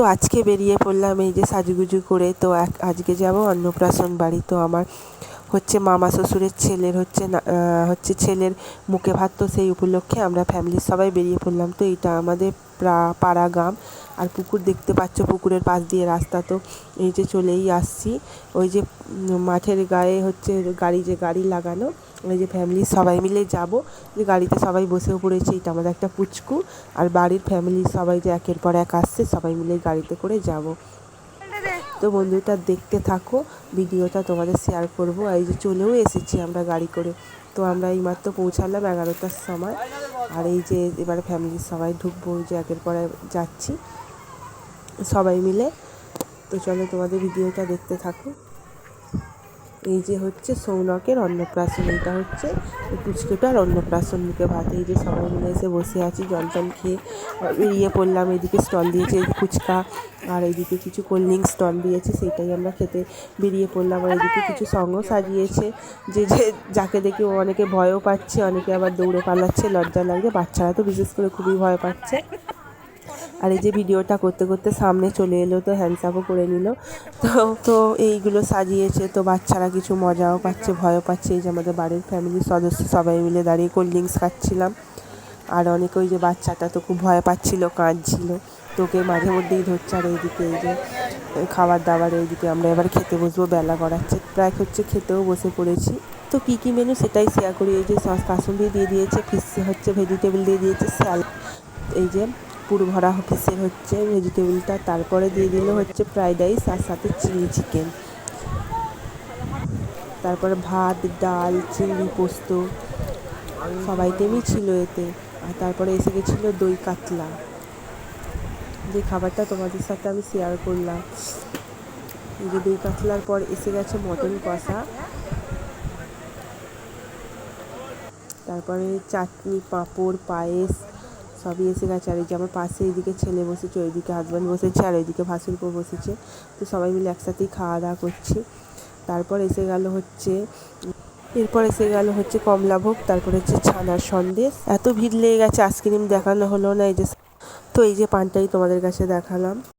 তো আজকে বেরিয়ে পড়লাম এই যে সাজুগুজু করে। তো এক- আজকে যাব অন্নপ্রাশন বাড়ি। তো আমার হচ্ছে মামা শ্বশুরের ছেলের হচ্ছে হচ্ছে ছেলের মুখে ভাত। তো সেই উপলক্ষে আমরা ফ্যামিলির সবাই বেরিয়ে পড়লাম। তো এটা আমাদের পাড়া গ্রাম। আর পুকুর দেখতে পাচ্ছ, পুকুরের পাশ দিয়ে রাস্তা। তো এই যে চলেই আসছি। ওই যে মাঠের গায়ে হচ্ছে গাড়ি, যে গাড়ি লাগানো, ওই যে ফ্যামিলির সবাই মিলে যাব। যে গাড়িতে সবাই বসেও পড়েছে, এটা আমাদের একটা পুচকু। আর বাড়ির ফ্যামিলির সবাই যে একের পর এক আসছে, সবাই মিলে গাড়িতে করে যাব। তো বন্ধুটা, দেখতে থাকো, ভিডিওটা তোমাদের শেয়ার করব। এই যে চলেও এসেছি আমরা গাড়ি করে। তো আমরা এইমাত্র পৌঁছালাম এগারোটার সময়। আর এই যে এবারে ফ্যামিলির সবাই ঢুকবো, যে একের পর যাচ্ছি। সবাই মিলে। তো চলো তোমাদের ভিডিওটা দেখতে থাকো। এই যে হচ্ছে সৌনকের অন্নপ্রাশন, এটা হচ্ছে পুচকুটার অন্নপ্রাশন মুখে ভাত। এই যে সবাই মিলে এসে বসে আছি, জল টল খেয়ে বেরিয়ে পড়লাম। এদিকে স্টল দিয়েছে ফুচকা, আর এইদিকে কিছু কোল্ড ড্রিঙ্ক স্টল দিয়েছে সেটাই আমরা খেতে বেরিয়ে পড়লাম। আর এদিকে কিছু সঙ্গও সাজিয়েছে, যে যে, যাকে দেখে ও অনেকে ভয়ও পাচ্ছে, অনেকে আবার দৌড়ে পালাচ্ছে, লজ্জা লাগছে বাচ্চারা তো বিশেষ করে খুবই ভয় পাচ্ছে। আর এই যে ভিডিওটা করতে করতে সামনে চলে এলো, তো হ্যান্ডসাপও করে নিল। তো তো এইগুলো সাজিয়েছে, তো বাচ্চারা কিছু মজাও পাচ্ছে, ভয়ও পাচ্ছে। এই যে আমাদের বাড়ির ফ্যামিলির সদস্য সবাই মিলে দাঁড়িয়ে কোল্ড ড্রিঙ্কস খাচ্ছিলাম। আর অনেকে ওই যে বাচ্চাটা তো খুব ভয় পাচ্ছিলো, কাঁদছিল। তোকে মাঝে মধ্যেই ধরছে আর এইদিকে এই যে খাবার দাবার এইদিকে আমরা এবার খেতে বসবো, বেলা গড়াচ্ছে। প্রায় হচ্ছে খেতেও বসে পড়েছি। তো কী কী মেনু সেটাই শেয়ার করি। এই যে সস কাসুন্দি দিয়ে দিয়েছে ফিস হচ্ছে ভেজিটেবল দিয়ে দিয়েছে স্যাল এই যে পুরো ভরা ফিসের হচ্ছে ভেজিটেবলটা তারপরে দিয়ে দিল হচ্ছে ফ্রাইড রাইস আর সাথে চিলি চিকেন তারপরে ভাত, ডাল, চিংড়ি, পোস্ত সব আইটেমই ছিল এতে। আর তারপরে এসে গেছিল দই কাতলা। যে খাবারটা তোমাদের সাথে আমি শেয়ার করলাম। যে দই কাতলার পর এসে গেছে মটন কষা। তারপরে চাটনি, পাঁপড়, পায়েস সবই এসে গেছে। আর এই যে আমার পাশে এইদিকে ছেলে বসেছে, ওইদিকে হাজব্যান্ড বসেছে, আর ওইদিকে ভাসুরপো বসেছে। তো সবাই মিলে একসাথেই খাওয়া দাওয়া করছি। তারপর এসে গেল হচ্ছে, এরপর এসে গেল হচ্ছে কমলাভোগ তারপর হচ্ছে ছানার সন্দেশ। এত ভিড় লেগে গেছে, আইসক্রিম দেখানো হলো না, এই যে তো এই যে পানটাই তোমাদের কাছে দেখালাম।